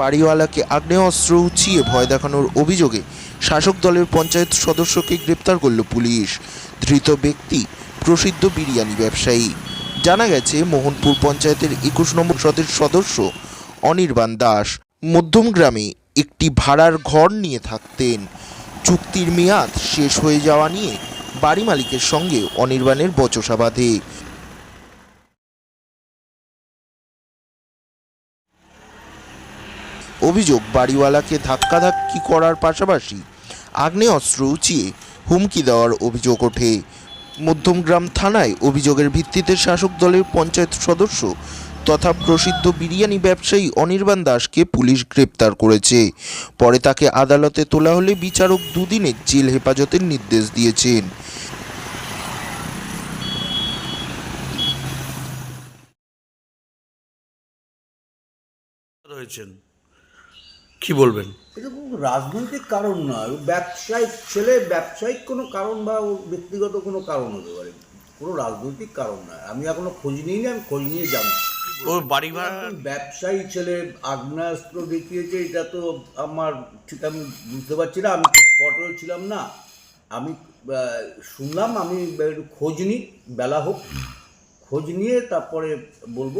বাড়িওয়ালাকে আগ্নেয়াস্ত্র উঁচিয়ে ভয় দেখানোর অভিযোগে শাসক দলের পঞ্চায়েত সদস্যকে গ্রেপ্তার করল পুলিশ। ধৃত ব্যক্তি প্রসিদ্ধ বিরিয়ানি ব্যবসায়ী। জানা গেছে, মোহনপুর পঞ্চায়েতের একুশ নম্বর সদের সদস্য অনির্বাণ দাস। মধ্যম গ্রামে একটি ভাড়ার ঘর নিয়ে থাকতেন। চুক্তির মেয়াদ শেষ হয়ে যাওয়া নিয়ে বাড়ি মালিকের সঙ্গে অনির্বাণের বচসা বাঁধে। অভিযোগ, বাড়িওয়ালাকে ধাক্কাধাক্কি করার পাশাপাশি আগ্নেয়াস্ত্র উঁচিয়ে হুমকি দেওয়ার অভিযোগ ওঠে। মধ্যমগ্রাম থানায় অভিযোগের ভিত্তিতে শাসক দলের পঞ্চায়েত সদস্য তথা প্রসিদ্ধ বিরিয়ানি ব্যবসায়ী অনির্বাণ দাসকে পুলিশ গ্রেপ্তার করেছে। পরে তাকে আদালতে তোলা হলে বিচারক দুদিনের জেল হেফাজতের নির্দেশ দিয়েছেন। রয়েছেন। কি বলবেন? এটা কোনো রাজনৈতিক কারণ না ও ব্যবসায়িক ছেলে ব্যবসায়িক কোনো কারণ বা ওর ব্যক্তিগত কোনো কারণ হতে পারে। কোনো রাজনৈতিক কারণ না আমি এখনও খোঁজ নিইনি আমি খোঁজ নিয়ে জানি। ওর বাড়ি ভাড়া ব্যবসায়ী ছেলে আগ্নেয়াস্ত্র দেখিয়েছে এটা তো আমার ঠিক আমি বুঝতে পারছি না আমি স্পটেও ছিলাম না। আমি আহ, শুনলাম আমি একটু খোঁজ নিই বেলা হোক। খোঁজ নিয়ে তারপরে বলব।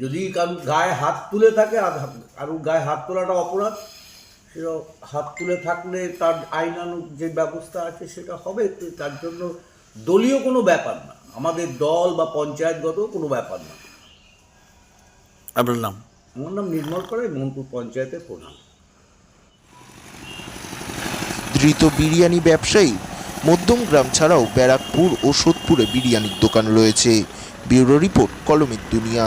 যদি কারও গায়ে হাত তুলে থাকে আর কারও গায়ে হাত তোলাটা অপরাধ সেটা হাত তুলে থাকলে তার আইনানুগ যে ব্যবস্থা আছে সেটা হবে তো তার জন্য দলীয় কোনো ব্যাপার না। আমাদের দল বা পঞ্চায়েতগত কোনো ব্যাপার না। আপনার নাম? আমার নাম নির্মল করে মোহনপুর পঞ্চায়েতের প্রধান। ধৃত বিরিয়ানি ব্যবসায়ী মধ্যমগ্রাম ছাড়াও ব্যারাকপুর ও সোদপুরে বিরিয়ানির দোকান রয়েছে। ব্যুরো রিপোর্ট কলমের দুনিয়া।